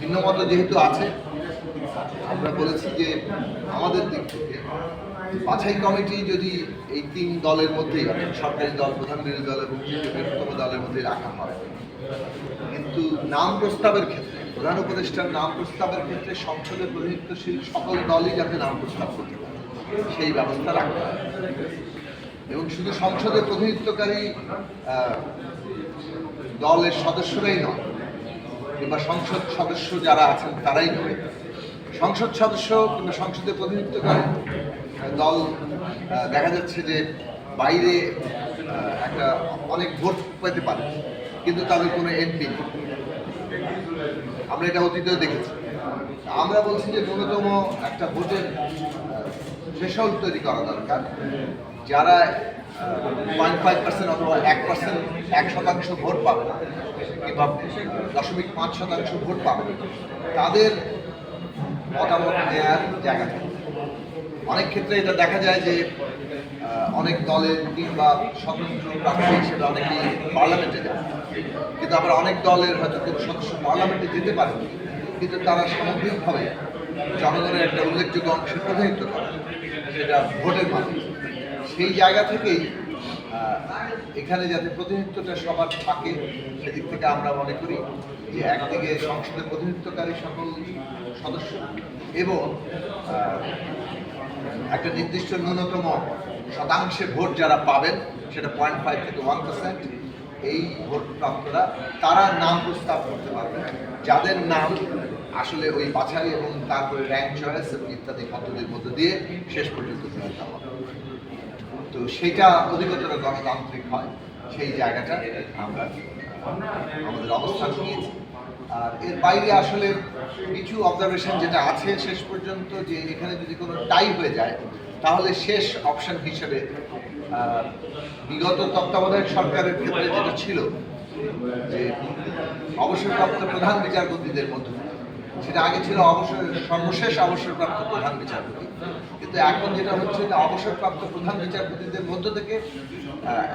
ভিন্নমত যেহেতু আছে, আমরা বলেছি যে আমাদের দিক থেকে বাছাই কমিটি যদি এই তিন দলের মধ্যেই সরকারি দল, প্রধান বিরোধী দল এবং বৃহত্তম দলের মধ্যে রাখা হয়, কিন্তু নাম প্রস্তাবের ক্ষেত্রে, প্রধান উপদেষ্টার নাম প্রস্তাবের ক্ষেত্রে সংসদে প্রতিনিধিত্বশীল সকল দলই যাতে নাম প্রস্তাব করতে পারে, সেই ব্যবস্থা রাখতে হবে এবং শুধু সংসদে প্রতিনিধিত্বকারী দলের সদস্যরাই নয় কিংবা সংসদ সদস্য যারা আছেন, তারাই নয় সংসদ সদস্য কিংবা সংসদে প্রতিনিধিত্ব করে। দল দেখা যাচ্ছে যে বাইরে একটা অনেক ভোট পেতে পারে, কিন্তু তাদের কোনো এমপি নেই। আমরা এটা অতীতেও দেখেছি। আমরা বলছি যে ন্যূনতম একটা ভোটের থ্রেশহোল্ড তৈরি করা দরকার। যারা পয়েন্ট ফাইভ পার্সেন্ট অথবা এক পার্সেন্ট এক শতাংশ ভোট পাবে কিংবা দশমিক পাঁচ শতাংশ ভোট পাবে তাদের মতামত নেওয়ার জায়গা থাকে অনেক ক্ষেত্রে এটা দেখা যায় যে অনেক দলের কিংবা স্বতন্ত্র প্রার্থী হিসেবে অনেকেই পার্লামেন্টে যায় কিন্তু আবার অনেক দলের হয়তো কোনো সদস্য পার্লামেন্টে যেতে পারে কিন্তু তারা সামগ্রিকভাবে জনগণের একটা উল্লেখযোগ্য অংশের প্রতিনিধিত্ব করে সেটা ভোটের মাধ্যমে। সেই জায়গা থেকেই এখানে যাতে প্রতিনিধিত্বটা সবার থাকে, সেদিক থেকে আমরা মনে করি যে একদিকে সংসদে প্রতিনিধিত্বকারী সকল সদস্য এবং একটা নির্দিষ্ট ন্যূনতম শতাংশে ভোট যারা পাবেন, সেটা পয়েন্ট ফাইভ থেকে ওয়ান পার্সেন্ট এই ভোট প্রাপ্তরা, তারা নাম প্রস্তাব করতে পারবেন যাদের নাম আসলে ওই বাছাই এবং তারপরে র্যাঙ্ক চয়েস এবং ইত্যাদি পদ্ধতির মধ্য দিয়ে শেষ পর্যন্ত হবে। তো সেটা অধিকতর গণতান্ত্রিক হয়, সেই জায়গাটা আমরা আমাদের অবস্থান নিয়েছি। আর এর বাইরে আসলে কিছু অবজারভেশন যেটা আছে শেষ পর্যন্ত, যে এখানে যদি কোনো টাই হয়ে যায়, তাহলে শেষ অপশন হিসেবে বিগত তত্ত্বাবধায়ক সরকারের ক্ষেত্রে যেটা ছিল, যে অবসরপ্রাপ্ত প্রধান বিচারপতিদের মধ্যে সেটা আগে ছিল অবসর, সর্বশেষ অবসরপ্রাপ্ত প্রধান বিচারপতি। কিন্তু এখন যেটা হচ্ছে যে অবসরপ্রাপ্ত প্রধান বিচারপতিদের মধ্য থেকে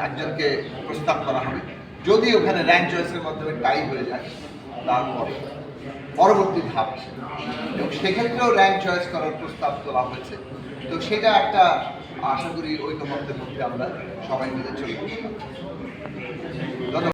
একজনকে প্রস্তাব করা হবে। যদি ওখানে র্যাঙ্ক চয়েসের মাধ্যমে টাই হয়ে যায়, তারপরে পরবর্তী ধাপ এবং সেক্ষেত্রেও র্যাঙ্ক চয়েস করার প্রস্তাব তোলা হয়েছে। তো সেটা একটা আশা করি ঐকমত্যের মধ্যে আমরা সবাই মিলে চলে